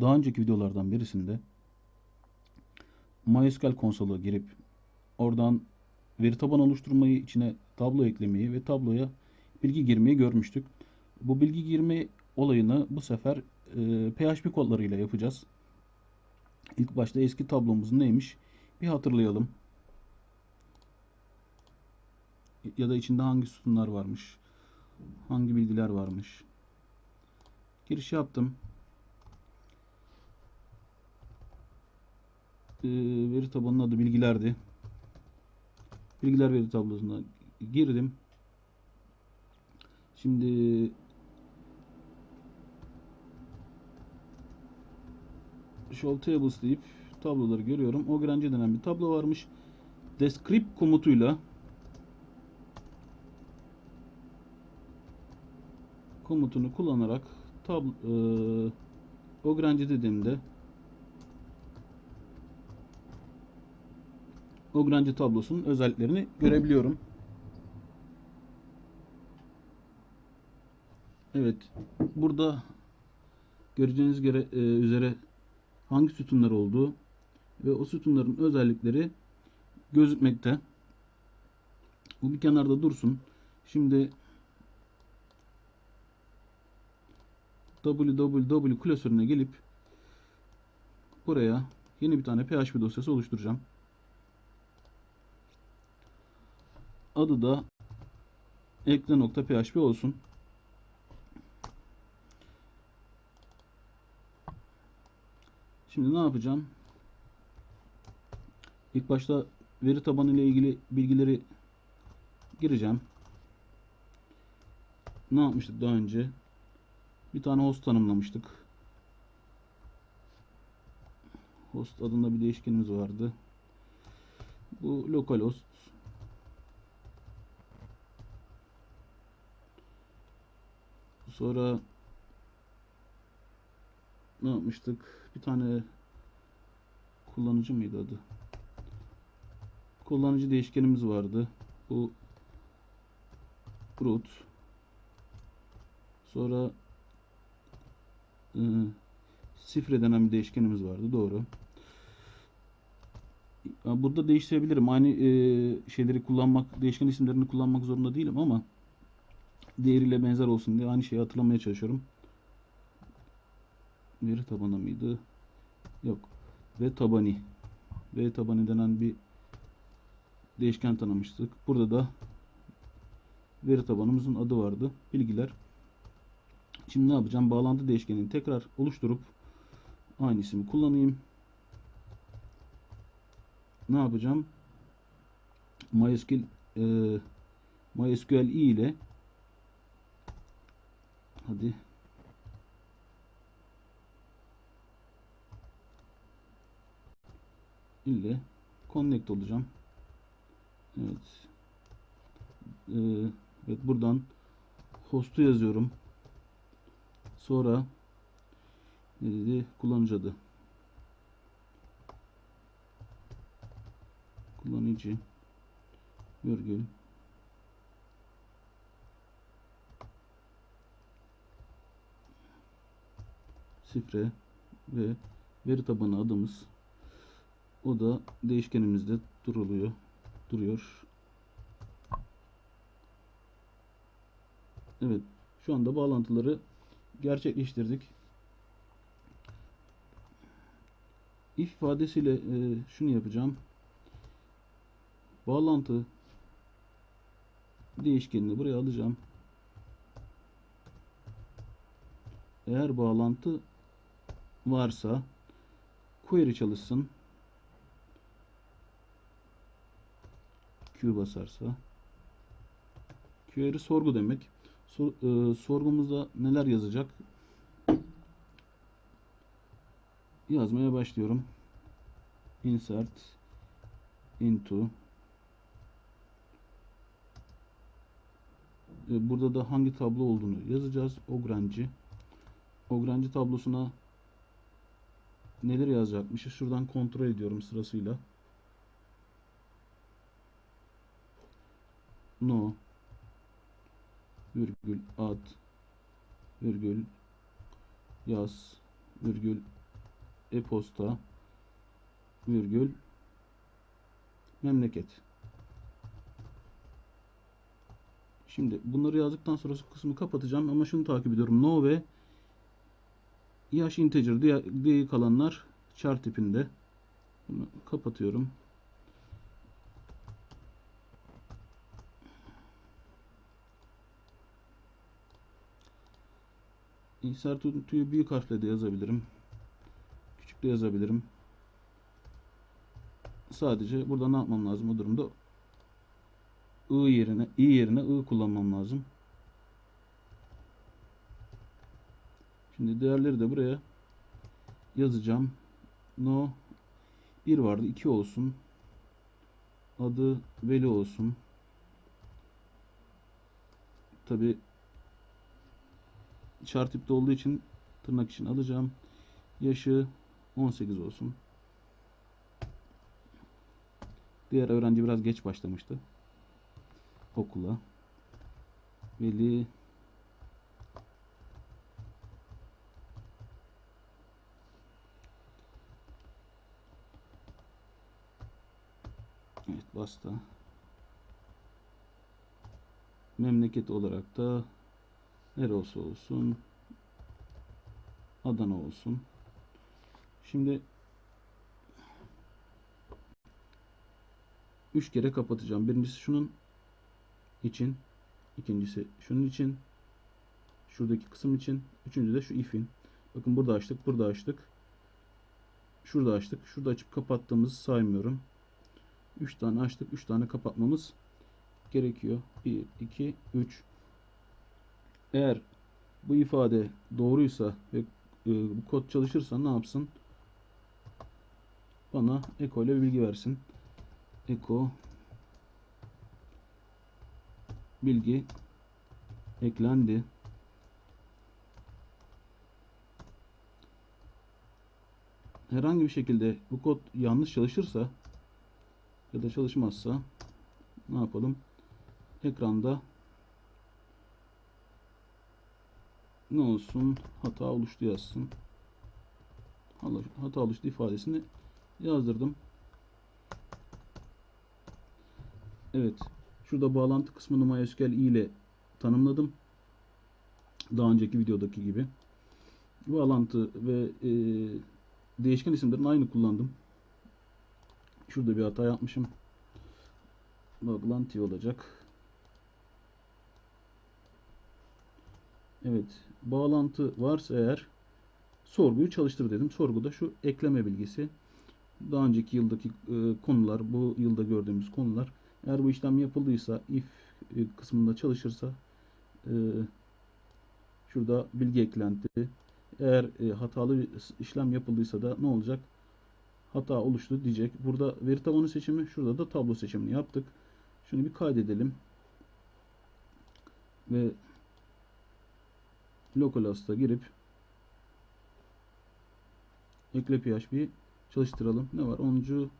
daha önceki videolardan birisinde MySQL konsola girip oradan veri tabanı oluşturmayı, içine tablo eklemeyi ve tabloya bilgi girmeyi görmüştük. Bu bilgi girme olayını bu sefer e, PHP kodlarıyla yapacağız. İlk başta eski tablomuz neymiş? Bir hatırlayalım. Ya da içinde hangi sütunlar varmış? Hangi bilgiler varmış? Giriş yaptım. Ee, veri tabanının adı bilgilerdi. Bilgiler veri tablosuna girdim. Şimdi Show Tables deyip tabloları görüyorum. Ogrenci denen bir tablo varmış. Descript komutuyla komutunu kullanarak tab e, Ogrenci dediğimde Ogrenci tablosunun özelliklerini görebiliyorum. Evet. Burada göreceğiniz göre, e, üzere hangi sütunlar olduğu ve o sütunların özellikleri gözükmekte. Bu bir kenarda dursun. Şimdi www klasörüne gelip buraya yeni bir tane PHP dosyası oluşturacağım. Adı da ekle.php olsun. Şimdi ne yapacağım? İlk başta veri tabanı ile ilgili bilgileri gireceğim. Ne yapmıştık daha önce? Bir tane host tanımlamıştık. Host adında bir değişkenimiz vardı. Bu localhost. Sonra ne yapmıştık? Bir tane kullanıcı mıydı adı? Kullanıcı değişkenimiz vardı. Bu root. Sonra e, sifre denen bir değişkenimiz vardı. Doğru. Burada değiştirebilirim. Aynı e, şeyleri kullanmak, değişken isimlerini kullanmak zorunda değilim ama değeriyle benzer olsun diye aynı şeyi hatırlamaya çalışıyorum. Veri tabanı mıydı? Yok. Ve tabani. Ve tabani denen bir değişken tanımıştık. Burada da veri tabanımızın adı vardı. Bilgiler. Şimdi ne yapacağım? Bağlantı değişkenini tekrar oluşturup aynı ismi kullanayım. Ne yapacağım? MySQL e, MySQL ile hadi ile connect olacağım. Evet. Ee, evet buradan host'u yazıyorum. Sonra ne dedi? Kullanıcı adı. Kullanıcı virgül sifre ve veri tabanı adımız. O da değişkenimizde duruluyor duruyor. Evet şu anda bağlantıları gerçekleştirdik. İf ifadesiyle e, şunu yapacağım. Bağlantı değişkenini buraya alacağım. Eğer bağlantı varsa query çalışsın. Q basarsa. Query sorgu demek. Sor, e, sorgumuzda neler yazacak? Yazmaya başlıyorum. Insert into e, Burada da hangi tablo olduğunu yazacağız. Ogrenci. Ogrenci tablosuna neler yazacakmışız? Şuradan kontrol ediyorum sırasıyla. No virgül ad virgül yaz virgül e-posta virgül memleket. Şimdi bunları yazdıktan sonra kısmı kapatacağım ama şunu takip ediyorum. No ve yaş integer diye, kalanlar char tipinde. Bunu kapatıyorum. Insert tüyü büyük harfle de yazabilirim. Küçük de yazabilirim. Sadece burada ne yapmam lazım o durumda? I yerine, i yerine I kullanmam lazım. Şimdi değerleri de buraya yazacağım. No 1 vardı 2 olsun. Adı Veli olsun. Tabi char tipte olduğu için tırnak için alacağım. Yaşı 18 olsun. Diğer öğrenci biraz geç başlamıştı okula. Veli Basta. Memleket olarak da nere olsa olsun Adana olsun. Şimdi üç kere kapatacağım. Birincisi şunun için, ikincisi şunun için, şuradaki kısım için, üçüncü de şu if'in. Bakın burada açtık, burada açtık. Şurada açtık. Şurada açıp kapattığımızı saymıyorum. 3 tane açtık, 3 tane kapatmamız gerekiyor. 1 2 3 Eğer bu ifade doğruysa ve e, bu kod çalışırsa ne yapsın? Bana eko ile bilgi versin. Eko bilgi eklendi. Herhangi bir şekilde bu kod yanlış çalışırsa ya da çalışmazsa ne yapalım? Ekranda ne olsun? Hata oluştu yazsın. Hata oluştu ifadesini yazdırdım. Evet. Şurada bağlantı kısmını MySQL ile tanımladım. Daha önceki videodaki gibi. Bağlantı ve e, değişken isimlerini aynı kullandım. Şurada bir hata yapmışım. Bağlantı olacak. Evet. Bağlantı varsa eğer sorguyu çalıştır dedim. Sorguda şu ekleme bilgisi. Daha önceki yıldaki e, konular, bu yılda gördüğümüz konular eğer bu işlem yapıldıysa if e, kısmında çalışırsa e, şurada bilgi eklenti eğer hatalı işlem yapıldıysa da ne olacak? Hata oluştu diyecek. Burada veri tabanı seçimi, şurada da tablo seçimini yaptık. Şunu bir kaydedelim. Ve localhost'a girip ekle php'yi çalıştıralım. Ne var? 10.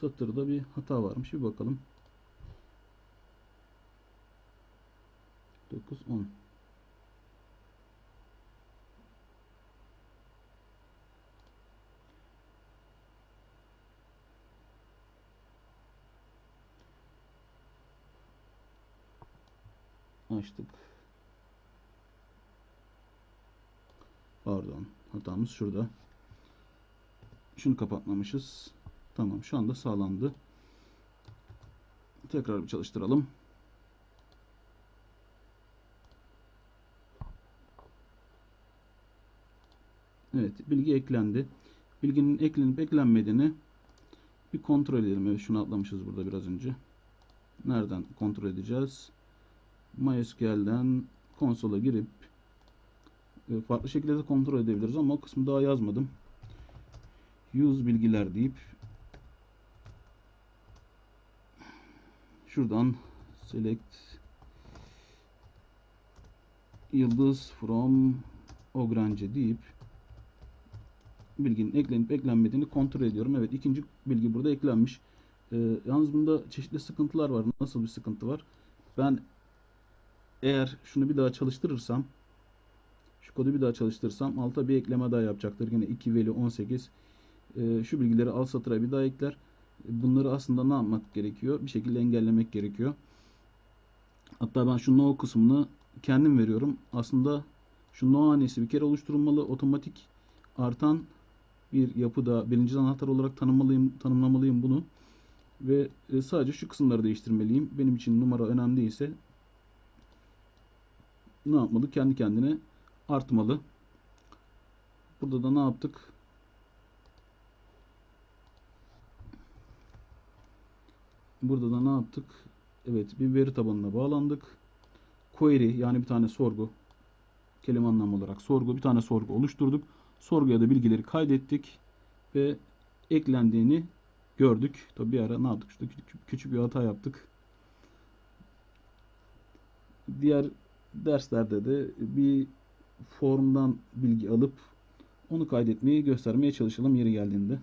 satırda bir hata varmış. Bir bakalım. 9 10 açtık. Pardon. Hatamız şurada. Şunu kapatmamışız. Tamam. Şu anda sağlandı. Tekrar bir çalıştıralım. Evet. Bilgi eklendi. Bilginin eklenip eklenmediğini bir kontrol edelim. Evet. Şunu atlamışız burada biraz önce. Nereden kontrol edeceğiz? MySQL'den konsola girip e, farklı şekilde de kontrol edebiliriz ama o kısmı daha yazmadım. Use bilgiler deyip şuradan select yıldız from Ogrange deyip bilginin eklenip eklenmediğini kontrol ediyorum. Evet ikinci bilgi burada eklenmiş. Ee, yalnız bunda çeşitli sıkıntılar var. Nasıl bir sıkıntı var? Ben eğer şunu bir daha çalıştırırsam Şu kodu bir daha çalıştırırsam alta bir ekleme daha yapacaktır. Yine 2 veli 18. Ee, şu bilgileri alt satıra bir daha ekler. Bunları aslında ne yapmak gerekiyor? Bir şekilde engellemek gerekiyor. Hatta ben şu no kısmını kendim veriyorum. Aslında şu no hanesi bir kere oluşturulmalı. Otomatik artan bir yapıda birinci anahtar olarak tanımlamalıyım, tanımlamalıyım bunu. Ve e, sadece şu kısımları değiştirmeliyim. Benim için numara önemli değilse ne yapmalı? Kendi kendine artmalı. Burada da ne yaptık? Burada da ne yaptık? Evet bir veri tabanına bağlandık. Query yani bir tane sorgu kelime anlamı olarak sorgu bir tane sorgu oluşturduk. Sorguya da bilgileri kaydettik ve eklendiğini gördük. Tabi bir ara ne yaptık? Şurada küçük, küçük bir hata yaptık. Diğer derslerde de bir formdan bilgi alıp onu kaydetmeyi göstermeye çalışalım yeri geldiğinde.